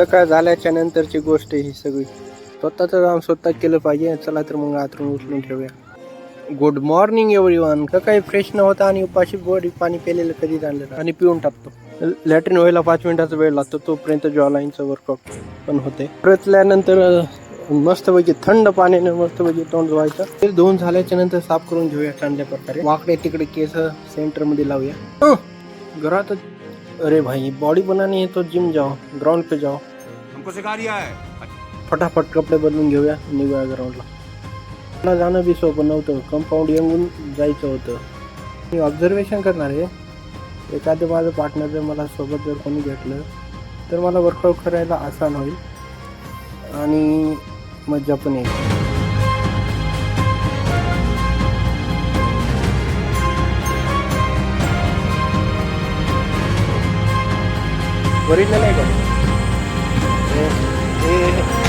सकाळ झाल्याच्या नंतरची गोष्ट ही सगळी. स्वतःच काम स्वतः केलं पाहिजे. चला तर मग आतरून उचलून ठेवूया. गुड मॉर्निंग एवढी वन काही फ्रेश न होता आणि उपाशी बॉडी पाणी पेलेलं कधी जाणलं आणि पिऊन टाकतो. लॅट्रिन व्हायला पाच मिनिटाचा वेळ लागतो. तोपर्यंत जॉलाईनचं वर्कआउट पण होते. परतल्यानंतर मस्तपैकी थंड पाण्याने मस्तपैकी तोंड धुवायचं. ते धुवून झाल्याच्यानंतर साफ करून घेऊया चांगल्या प्रकारे. वाकडे तिकडे केस सेंटरमध्ये लावूया. घरात अरे भाई बॉडी बनाने तो जिम जाओ ग्राउंड पे जाओ हमको सिखा रिया है। फटाफट कपडे बदलून घेऊया निघूया ग्राउंडला मला जाणं बी सोपं नव्हतं. कंपाऊंड येऊन जायचं होतं. मी ऑब्झर्वेशन करणार आहे. एखादं माझं पार्टनर जर मला सोबत जर कोणी भेटलं तर मला वर्कआउट करायला आसान होईल आणि मज्जा पण येईल. ओरिजिनल आहे का? हे-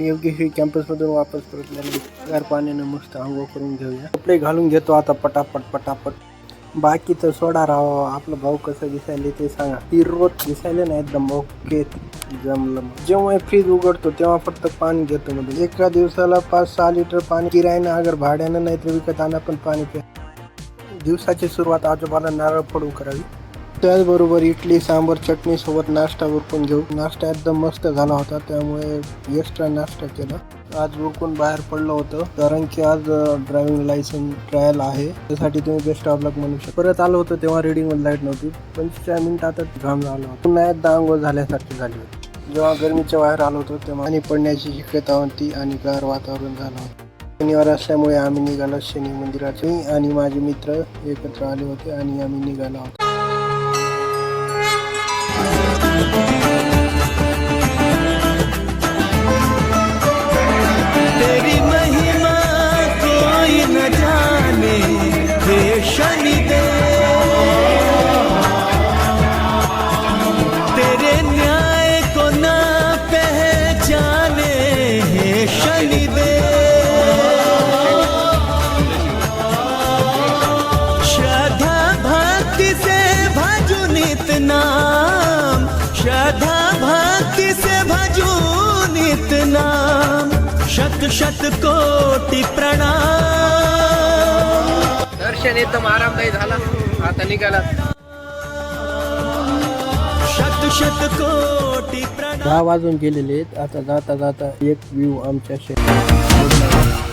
योग्य ही कॅम्पसमधून वापस परतल्याने गार पाण्यानं मस्त आंघोळ करून घेऊया. कपडे घालून घेतो आता पटापट पटापट. बाकीचं सोडा राव आपलं भाऊ कसं दिसायले ते सांगा. ती रोज दिसायले नाही एकदम ओके जमलं जेव्हा फ्रीज उघडतो तेव्हा फक्त पाणी घेतो मध्ये एका दिवसाला पाच सहा लिटर पाणी किरायनं अगर भाड्यानं नाही तर विकत आणा पण पाणी प्या. दिवसाची सुरुवात आजोबाला नारळ फोडू करावी. त्याचबरोबर इडली सांबर चटणीसोबत नाश्ता उरकून घेऊ. नाश्ता एकदम मस्त झाला होता त्यामुळे एक्स्ट्रा नाश्ता केला. आज उरकून बाहेर पडलं होतं कारण की आज ड्रायव्हिंग लायसन्स ट्रायल आहे. त्यासाठी तुम्ही बेस्ट ऑफ लक म्हणू शकता. परत आलो होतं तेव्हा रिडिंग लाइट नव्हती. पंचेचाळीस मिनिटातच घाम झाला होता. पुन्हा एकदा आंघोळ झाल्यासारखी झाली होती. जेव्हा गरमीच्या बाहेर आलो होतो तेव्हा आणि पडण्याची शक्यता होती आणि गार वातावरण झालं होतं. शनिवार असल्यामुळे आम्ही निघालो शनी मंदिराचे आणि माझे मित्र एकत्र आले होते आणि आम्ही निघालो होतो शत शत कोटि प्रणाम. दर्शन एकदम आरामदायी झाला. आता निघाला. शत शत कोटि प्रणाम. दहा वाजून गेलेले आहेत. आता जाता जाता एक व्ह्यू आमच्या शेतात